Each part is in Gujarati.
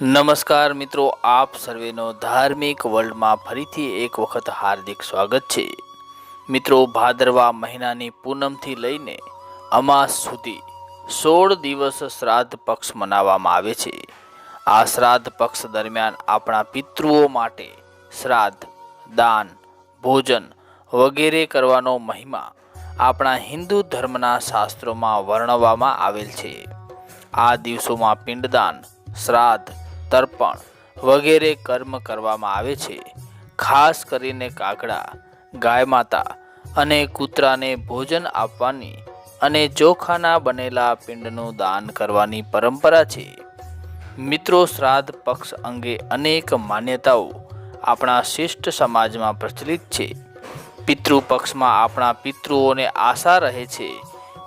નમસ્કાર મિત્રો, આપ સર્વેનો ધાર્મિક વર્લ્ડમાં ફરીથી એક વખત હાર્દિક સ્વાગત છે. મિત્રો, ભાદરવા મહિનાની પૂનમથી લઈને અમાસ સુધી સોળ દિવસ શ્રાદ્ધ પક્ષ મનાવવામાં આવે છે. આ શ્રાદ્ધ પક્ષ દરમિયાન આપણા પિતૃઓ માટે શ્રાદ્ધ, દાન, ભોજન વગેરે કરવાનો મહિમા આપણા હિન્દુ ધર્મના શાસ્ત્રોમાં વર્ણવવામાં આવેલ છે. આ દિવસોમાં પિંડદાન, શ્રાદ્ધ તર્પણ વગેરે કર્મ કરવામાં આવે છે. ખાસ કરીને કાગડા, ગાય માતા અને કૂતરાને ભોજન આપવાની અને ચોખાના બનેલા પિંડનું દાન કરવાની પરંપરા છે. મિત્રો, શ્રાદ્ધ પક્ષ અંગે અનેક માન્યતાઓ આપણા શિષ્ટ સમાજમાં પ્રચલિત છે. પિતૃપક્ષમાં આપણા પિતૃઓને આશા રહે છે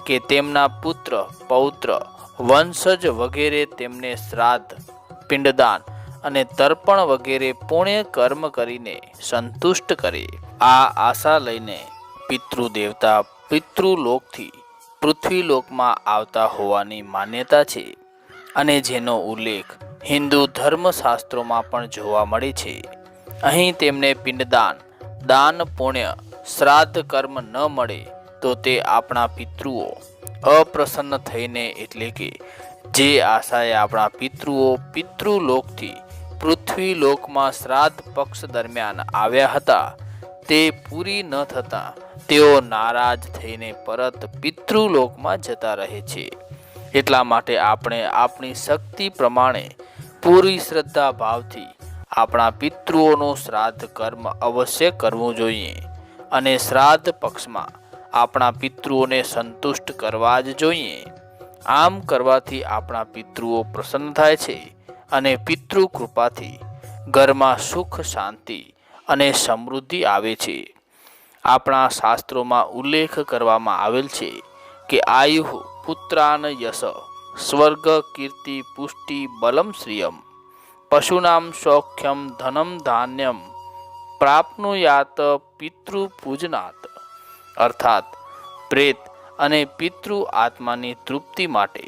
કે તેમના પુત્ર, પૌત્ર, વંશજ વગેરે તેમને શ્રાદ્ધ પિંડદાન અને તર્પણ વગેરે પુણ્ય કર્મ કરીને સંતુષ્ટ કરે. આ આશા લઈને પિતૃદેવતા પિતૃલોકથી પૃથ્વીલોકમાં આવતા હોવાની માન્યતા છે અને જેનો ઉલ્લેખ હિન્દુ ધર્મશાસ્ત્રોમાં પણ જોવા મળે છે. અહીં તેમને પિંડદાન, દાન પુણ્ય, શ્રાદ્ધ કર્મ ન મળે તો તે આપણા પિતૃઓ અપ્રસન્ન થઈને એટલે કે જે આશાએ આપણા પિતૃઓ પિતૃલોકથી પૃથ્વીલોકમાં શ્રાદ્ધ પક્ષ દરમિયાન આવ્યા હતા. તે પૂરી ન થતાં તેઓ નારાજ થઈને પરત પિતૃલોકમાં જતા રહે છે. એટલા માટે આપણે આપણી શક્તિ પ્રમાણે પૂરી શ્રદ્ધા ભાવથી આપણા પિતૃઓનું શ્રાદ્ધ કર્મ અવશ્ય કરવું જોઈએ અને શ્રાદ્ધ પક્ષમાં આપણા પિતૃઓને સંતુષ્ટ કરવા જ જોઈએ. આમ કરવાથી આપણા પિતૃઓ પ્રસન્ન થાય છે અને પિતૃ કૃપાથી ઘરમાં સુખ, શાંતિ અને સમૃદ્ધિ આવે છે. આપણા શાસ્ત્રોમાં ઉલ્લેખ કરવામાં આવેલ છે કે આયુ પુત્રાન યશ, સ્વર્ગ કીર્તિ પુષ્ટિ બલમ શ્રિયમ, પશુનામ સૌખ્યમ ધનમ ધાન્યમ, પ્રાપ્નુયાત પિતૃ પૂજનાત. અર્થાત, પ્રેત અને પિતૃ આત્માની તૃપ્તિ માટે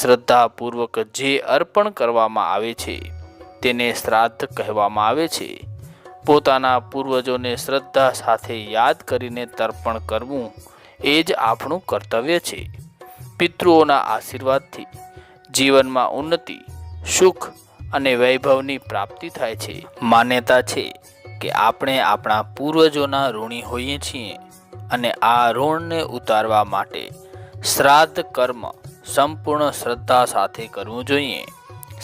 શ્રદ્ધાપૂર્વક જે અર્પણ કરવામાં આવે છે, તેને શ્રાદ્ધ કહેવામાં આવે છે. પોતાના પૂર્વજોને શ્રદ્ધા સાથે યાદ કરીને તર્પણ કરવું એ જ આપણું કર્તવ્ય છે. પિતૃઓના આશીર્વાદથી જીવનમાં ઉન્નતિ, સુખ અને વૈભવની પ્રાપ્તિ થાય છે. માન્યતા છે કે આપણે આપણા પૂર્વજોના ઋણી હોઈએ છીએ. અને આ ઋણને ઉતારવા માટે શ્રાદ્ધ કર્મ સંપૂર્ણ શ્રદ્ધા સાથે કરવું જોઈએ.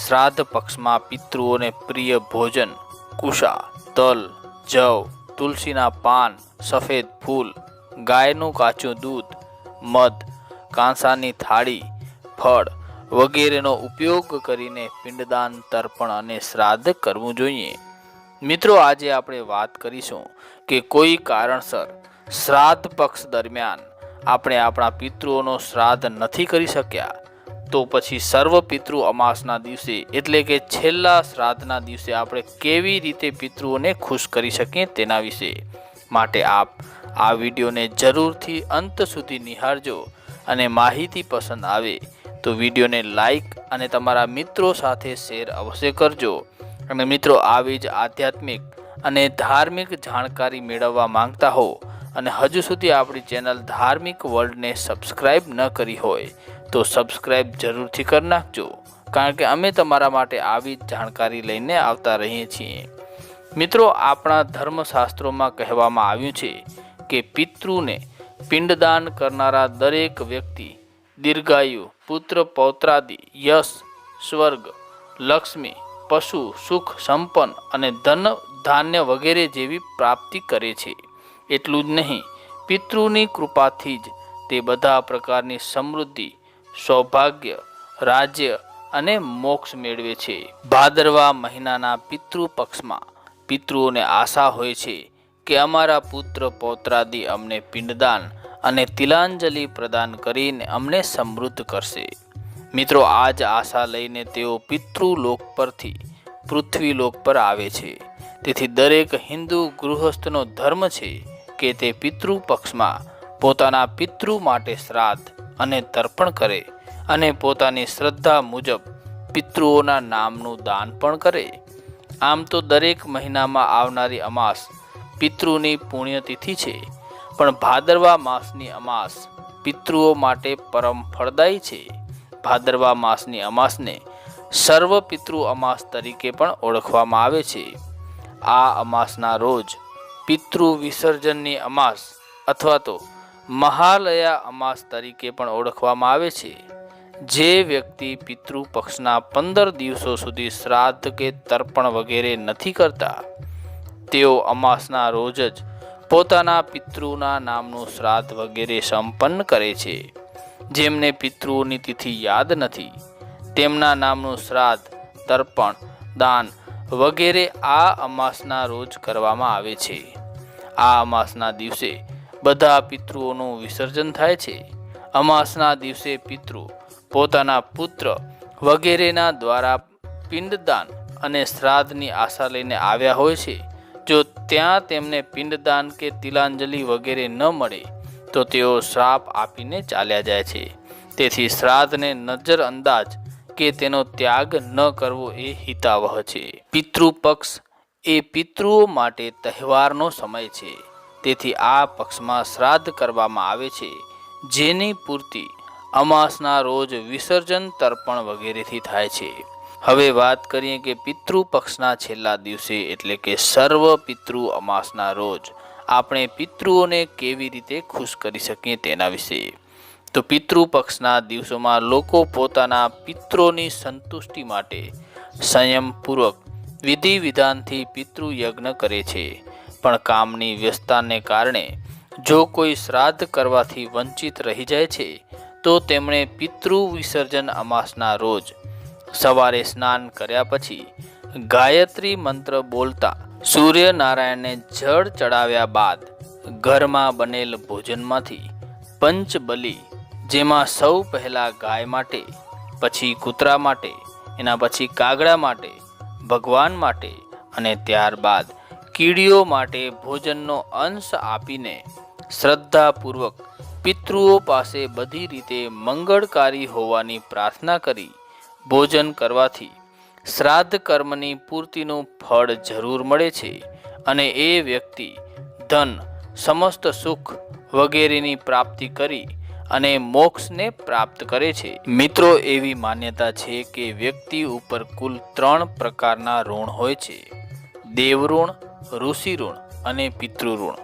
શ્રાદ્ધ પક્ષમાં પિતૃઓને પ્રિય ભોજન, કુશા, તલ, જવ, તુલસીના પાન, સફેદ ફૂલ, ગાયનું કાચું દૂધ, મધ, કાંસાની થાળી, ફળ વગેરેનો ઉપયોગ કરીને પિંડદાન, તર્પણ અને શ્રાદ્ધ કરવું જોઈએ. મિત્રો, આજે આપણે વાત કરીશું કે કોઈ કારણસર શ્રાદ્ધ પક્ષ દરમિયાન આપણે આપણા પિતૃઓનો શ્રાદ્ધ નથી કરી શક્યા, તો પછી સર્વ પિતૃ અમાસના દિવસે એટલે કે છેલ્લા શ્રાદ્ધના દિવસે આપણે કેવી રીતે પિતૃઓને ખુશ કરી શકીએ તેના વિશે માટે આપ આ વિડીયોને જરૂરથી અંત સુધી નિહાળજો અને માહિતી પસંદ આવે તો વિડીયોને લાઈક અને તમારા મિત્રો સાથે શેર અવશ્ય કરજો. અને મિત્રો, આવી જ આધ્યાત્મિક અને ધાર્મિક જાણકારી મેળવવા માંગતા હો અને હજુ સુધી આપણી ચેનલ ધાર્મિક વર્લ્ડને સબસ્ક્રાઈબ ન કરી હોય, તો સબસ્ક્રાઈબ જરૂરથી કરી નાખજો, કારણ કે અમે તમારા માટે આવી જાણકારી લઈને આવતા રહીએ છીએ. મિત્રો, આપણા ધર્મશાસ્ત્રોમાં કહેવામાં આવ્યું છે કે પિતૃને પિંડદાન કરનારા દરેક વ્યક્તિ, દીર્ઘાયુ, પુત્ર, પૌત્રાદિ, યશ, સ્વર્ગ, લક્ષ્મી, પશુ, સુખ, સંપન્ન અને ધન, ધાન્ય વગેરે જેવી પ્રાપ્તિ કરે છે. એટલું જ નહીં, પિતૃની કૃપાથી જ તે બધા પ્રકારની સમૃદ્ધિ, સૌભાગ્ય, રાજ્ય અને મોક્ષ મેળવે છે. ભાદરવા મહિનાના પિતૃ પક્ષમાં પિતૃઓને આશા હોય છે કે અમારા પુત્ર પૌત્રાદિ અમને પિંડદાન અને તિલાંજલિ પ્રદાન કરીને અમને સમૃદ્ધ કરશે. મિત્રો આ જ આશા લઈને તેઓ પિતૃલોક પરથી પૃથ્વીલોક પર આવે છે. તેથી દરેક હિન્દુ ગૃહસ્થનો ધર્મ છે કે તે પિતૃ પક્ષમાં પોતાના પિતૃ માટે શ્રાદ્ધ અને તર્પણ કરે અને પોતાની શ્રદ્ધા મુજબ પિતૃઓના નામનું દાન પણ કરે. આમ તો દરેક મહિનામાં આવનારી અમાસ પિતૃની પુણ્યતિથિ છે, પણ ભાદરવા માસની અમાસ પિતૃઓ માટે પરમ ફળદાયી છે. ભાદરવા માસની અમાસને સર્વ પિતૃ અમાસ તરીકે પણ ઓળખવામાં આવે છે. આ અમાસના રોજ પિતૃ વિસર્જનની અમાસ અથવા તો મહાલયા અમાસ તરીકે પણ ઓળખવામાં આવે છે. જે વ્યક્તિ પિતૃ પક્ષના પંદર દિવસો સુધી શ્રાદ્ધ કે તર્પણ વગેરે નથી કરતા, તેઓ અમાસના રોજ જ પોતાના પિતૃના નામનું શ્રાદ્ધ વગેરે સંપન્ન કરે છે. જેમને પિતૃઓની તિથિ યાદ નથી, તેમના નામનું શ્રાદ્ધ, તર્પણ, દાન વગેરે આ અમાસના રોજ કરવામાં આવે છે. આ અમાસના દિવસે બધા પિતૃઓનું વિસર્જન થાય છે. અમાસના દિવસે પિતૃ પોતાના પુત્ર વગેરેના દ્વારા પિંડદાન અને શ્રાદ્ધની આશા લઈને આવ્યા હોય છે. જો ત્યાં તેમને પિંડદાન કે તિલાંજલિ વગેરે ન મળે, તો તેઓ શ્રાપ આપીને ચાલ્યા જાય છે. તેથી શ્રાદ્ધને નજર અંદાજ કે તેનો ત્યાગ ન કરવો એ હિતાવહ છે. પિતૃપક્ષ એ પિતૃઓ માટે તહેવારનો સમય છે. તેથી આ પક્ષમાં શ્રાદ્ધ કરવામાં આવે છે. જેની પૂર્તિ અમાસના રોજ વિસર્જન તર્પણ વગેરેથી થાય છે. હવે વાત કરીએ કે પિતૃ પક્ષના છેલ્લા દિવસે એટલે કે સર્વ પિતૃ અમાસના રોજ આપણે પિતૃઓને કેવી રીતે ખુશ કરી શકીએ તેના વિશે. તો પિતૃ પક્ષના દિવસોમાં લોકો પોતાના પિત્રોની સંતુષ્ટિ માટે સંયમપૂર્વક વિધિ વિધાનથી પિતૃ યજ્ઞ કરે છે. પણ કામની વ્યસ્તતાને કારણે જો કોઈ શ્રાદ્ધ કરવાથી વંચિત રહી જાય છે, તો તેમણે પિતૃ વિસર્જન અમાસના રોજ સવારે સ્નાન કર્યા પછી ગાયત્રી મંત્ર બોલતા સૂર્યનારાયણને જળ ચડાવ્યા બાદ ઘરમાં બનેલ ભોજનમાંથી પંચબલી, જેમાં સૌ પહેલાં ગાય માટે, પછી કૂતરા માટે, એના પછી કાગડા માટે ભગવાન માટે અને ત્યારબાદ કીડીઓ માટે ભોજનનો અંશ આપીને શ્રદ્ધાપૂર્વક પિતૃઓ પાસે બધી રીતે મંગળકારી હોવાની પ્રાર્થના કરી ભોજન કરવાથી શ્રાદ્ધ કર્મની પૂર્તિનું ફળ જરૂર મળે છે અને એ વ્યક્તિ ધન, સમસ્ત સુખ વગેરેની પ્રાપ્તિ કરી અને મોક્ષને પ્રાપ્ત કરે છે. મિત્રો, એવી માન્યતા છે કે વ્યક્તિ ઉપર કુલ ત્રણ પ્રકારના ઋણ હોય છે. દેવઋણ ઋષિ ઋણ અને પિતૃઋણ.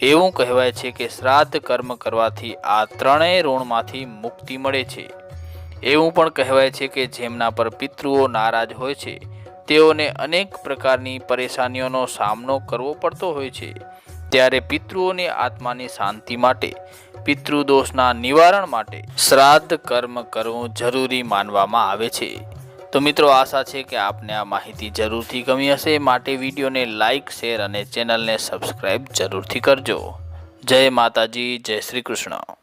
એવું કહેવાય છે કે શ્રાદ્ધ કર્મ કરવાથી આ ત્રણેય ઋણમાંથી મુક્તિ મળે છે. એવું પણ કહેવાય છે કે જેમના પર પિતૃઓ નારાજ હોય છે, તેઓને અનેક પ્રકારની પરેશાનીઓનો સામનો કરવો પડતો હોય છે. ત્યારે પિતૃઓની આત્માની શાંતિ માટે પિતૃદોષના નિવારણ માટે શ્રાદ્ધ કર્મ કરવું જરૂરી માનવામાં આવે છે. તો મિત્રો, આશા છે કે આપને આ માહિતી જરૂરથી ગમી હશે. માટે વિડીયોને લાઇક, શેર અને ચેનલને સબસ્ક્રાઈબ જરૂરથી કરજો. જય માતાજી, જય શ્રી કૃષ્ણ.